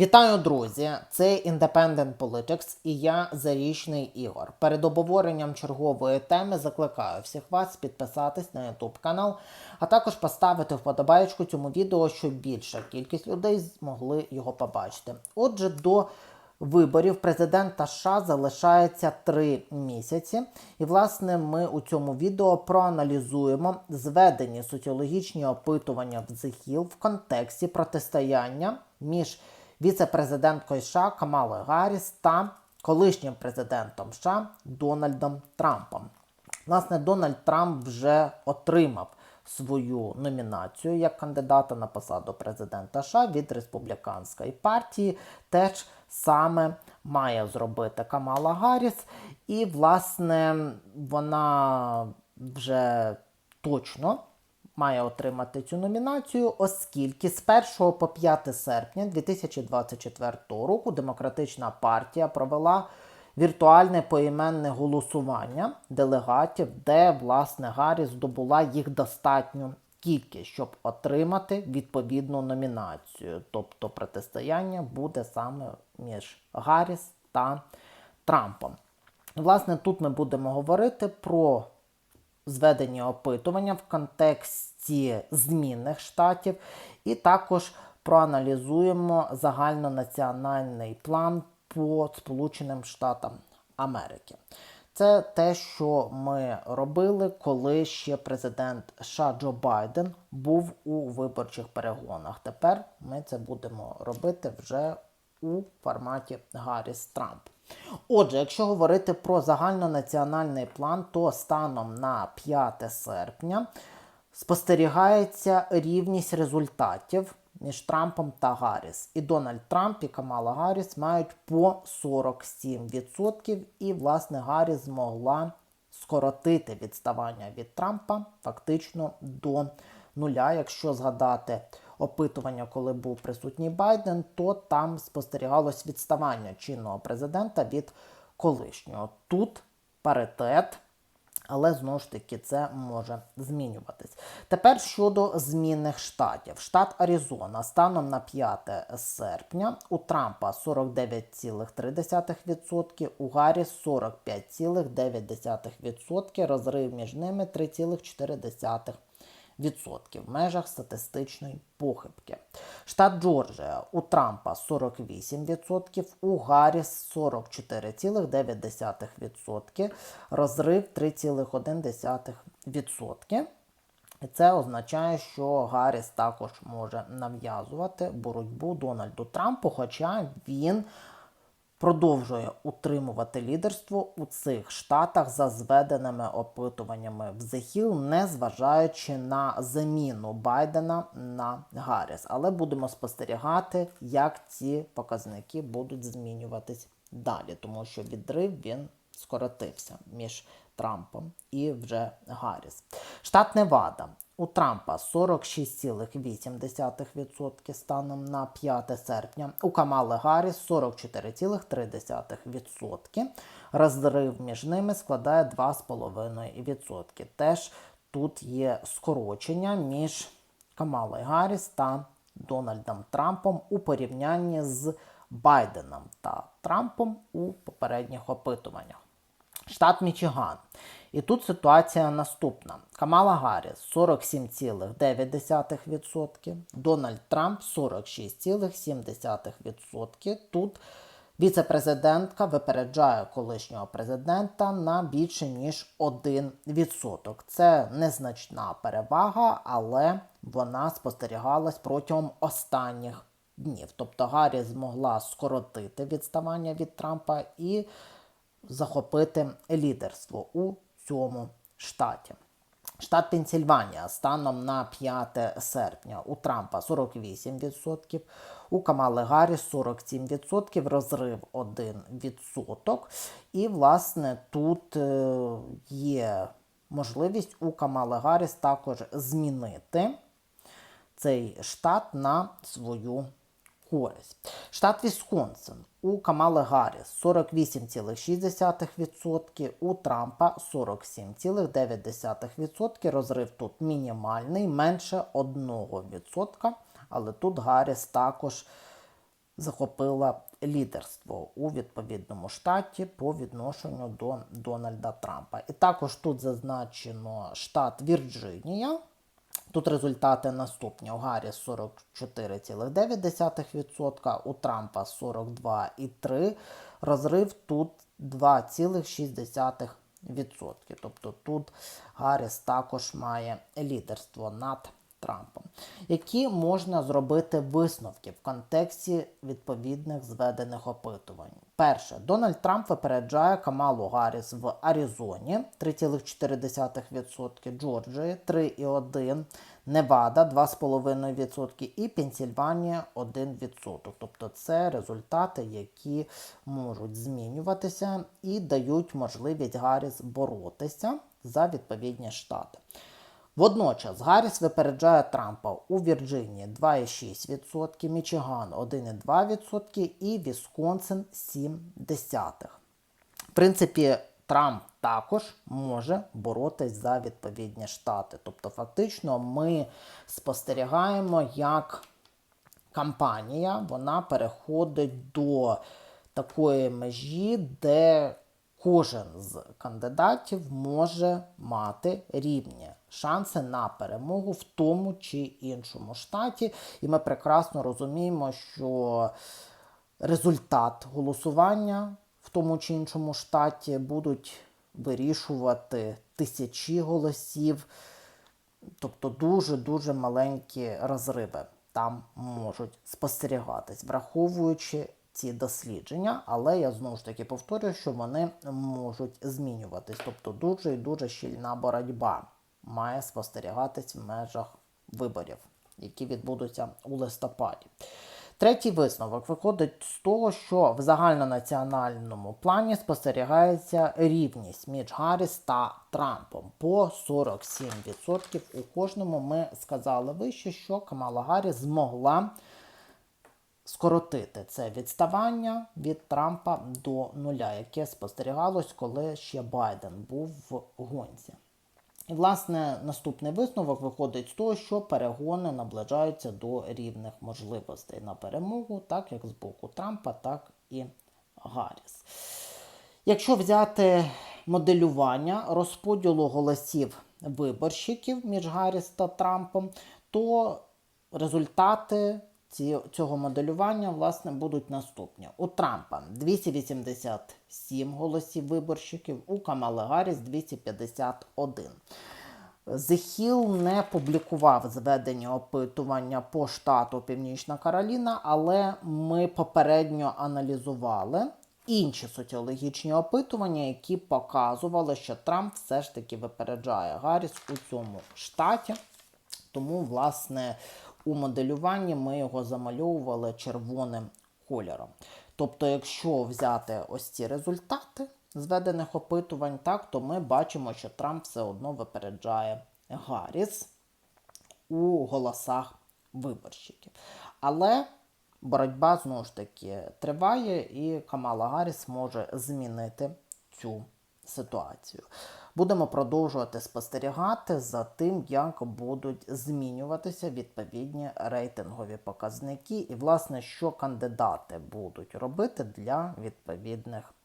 Вітаю, друзі! Це Independent Politics і я Зарічний Ігор. Перед обговоренням чергової теми закликаю всіх вас підписатись на YouTube канал, а також поставити вподобаєчку цьому відео, щоб більша кількість людей змогли його побачити. Отже, до виборів президента США залишається три місяці. І, власне, ми у цьому відео проаналізуємо зведені соціологічні опитування в Hill в контексті протистояння між віце-президенткою США Камалою Гарріс та колишнім президентом США Дональдом Трампом. Власне, Дональд Трамп вже отримав свою номінацію як кандидата на посаду президента США від республіканської партії. Теж саме має зробити Камала Гарріс. І, власне, вона вже точно має отримати цю номінацію, оскільки з 1 по 5 серпня 2024 року Демократична партія провела віртуальне поіменне голосування делегатів, де власне Гаррі здобула їх достатню кількість, щоб отримати відповідну номінацію. Тобто протистояння буде саме між Гарріс та Трампом. Власне, тут ми будемо говорити про зведені опитування в контексті змінних штатів, і також проаналізуємо загальнонаціональний план по Сполученим Штатам Америки. Це те, що ми робили, коли ще президент США Джо Байден був у виборчих перегонах. Тепер ми це будемо робити вже у форматі Гарріс Трамп. Отже, якщо говорити про загальнонаціональний план, то станом на 5 серпня спостерігається рівність результатів між Трампом та Гарріс. І Дональд Трамп і Камала Гарріс мають по 47%, і, власне, Гарріс змогла скоротити відставання від Трампа фактично до нуля. Якщо згадати опитування, коли був присутній Байден, то там спостерігалось відставання чинного президента від колишнього. Тут паритет. Але знову ж таки це може змінюватись. Тепер щодо змінних штатів. Штат Аризона станом на 5 серпня у Трампа 49,3%, у Гарріс 45,9%, розрив між ними 3,4% відсотків в межах статистичної похибки. Штат Джорджія у Трампа 48%, у Гарріс 44,9%, розрив 3,1%. І це означає, що Гарріс також може нав'язувати боротьбу Дональду Трампу, хоча він продовжує утримувати лідерство у цих штатах за зведеними опитуваннями в Hill, незважаючи на заміну Байдена на Гарріс. Але будемо спостерігати, як ці показники будуть змінюватись далі, тому що відрив він скоротився між Трампом і вже Гарріс. Штат Невада. У Трампа 46,8% станом на 5 серпня, у Камали Гарріс 44,3%. Розрив між ними складає 2,5%. Теж тут є скорочення між Камалою Гарріс та Дональдом Трампом у порівнянні з Байденом та Трампом у попередніх опитуваннях. Штат Мічиган. І тут ситуація наступна: Камала Гарріс 47,9%, Дональд Трамп 46,7%. Тут віце-президентка випереджає колишнього президента на більше ніж 1%. Це незначна перевага, але вона спостерігалась протягом останніх днів. Тобто Гарріс змогла скоротити відставання від Трампа і захопити лідерство у цьому штаті. Штат Пенсільванія станом на 5 серпня у Трампа 48%, у Камали Гарріс 47%, розрив 1%. І, власне, тут е, є можливість у Камали Гарріс також змінити цей штат на свою користь. Штат Вісконсин у Камали Гарріс 48,6%, у Трампа 47,9%. Розрив тут мінімальний, менше 1%. Але тут Гарріс також захопила лідерство у відповідному штаті по відношенню до Дональда Трампа. І також тут зазначено штат Вірджинія. Тут результати наступні. У Гарріс 44,9%, у Трампа 42,3%. Розрив тут 2,6%. Тобто тут Гарріс також має лідерство над Трампом. Які можна зробити висновки в контексті відповідних зведених опитувань? Перше, Дональд Трамп випереджає Камалу Гарріс в Аризоні 3,4%, Джорджії 3,1%, Невада 2,5% і Пенсільванія 1%. Тобто це результати, які можуть змінюватися і дають можливість Гарріс боротися за відповідні штати. Водночас Гарріс випереджає Трампа у Вірджинії 2,6%, Мічиган 1,2% і Вісконсин 0,7%. В принципі, Трамп також може боротись за відповідні штати. Тобто, фактично, ми спостерігаємо, як кампанія вона переходить до такої межі, де кожен з кандидатів може мати рівні шанси на перемогу в тому чи іншому штаті. І ми прекрасно розуміємо, що результат голосування в тому чи іншому штаті будуть вирішувати тисячі голосів, тобто дуже-дуже маленькі розриви там можуть спостерігатись, враховуючи ці дослідження, але я знову ж таки повторюю, що вони можуть змінюватись. Тобто дуже і дуже щільна боротьба має спостерігатись в межах виборів, які відбудуться у листопаді. Третій висновок виходить з того, що в загальнонаціональному плані спостерігається рівність між Гарріс та Трампом по 47%. У кожному ми сказали вище, що Камала Гарріс змогла скоротити це відставання від Трампа до нуля, яке спостерігалось, коли ще Байден був в гонці. І, власне, наступний висновок виходить з того, що перегони наближаються до рівних можливостей на перемогу, так як з боку Трампа, так і Гарріс. Якщо взяти моделювання розподілу голосів виборщиків між Гарріс та Трампом, то результати цього моделювання власне будуть наступні. У Трампа 287 голосів виборщиків, у Камали Гарріс 251. The Hill не публікував зведені опитування по штату Північна Кароліна, але ми попередньо аналізували інші соціологічні опитування, які показували, що Трамп все ж таки випереджає Гарріс у цьому штаті. Тому, власне, у моделюванні ми його замальовували червоним кольором. Тобто, якщо взяти ось ці результати зведених опитувань, так, то ми бачимо, що Трамп все одно випереджає Гарріс у голосах виборщиків. Але боротьба знову ж таки триває, і Камала Гарріс може змінити цю ситуацію. Будемо продовжувати спостерігати за тим, як будуть змінюватися відповідні рейтингові показники, і, власне, що кандидати будуть робити для відповідних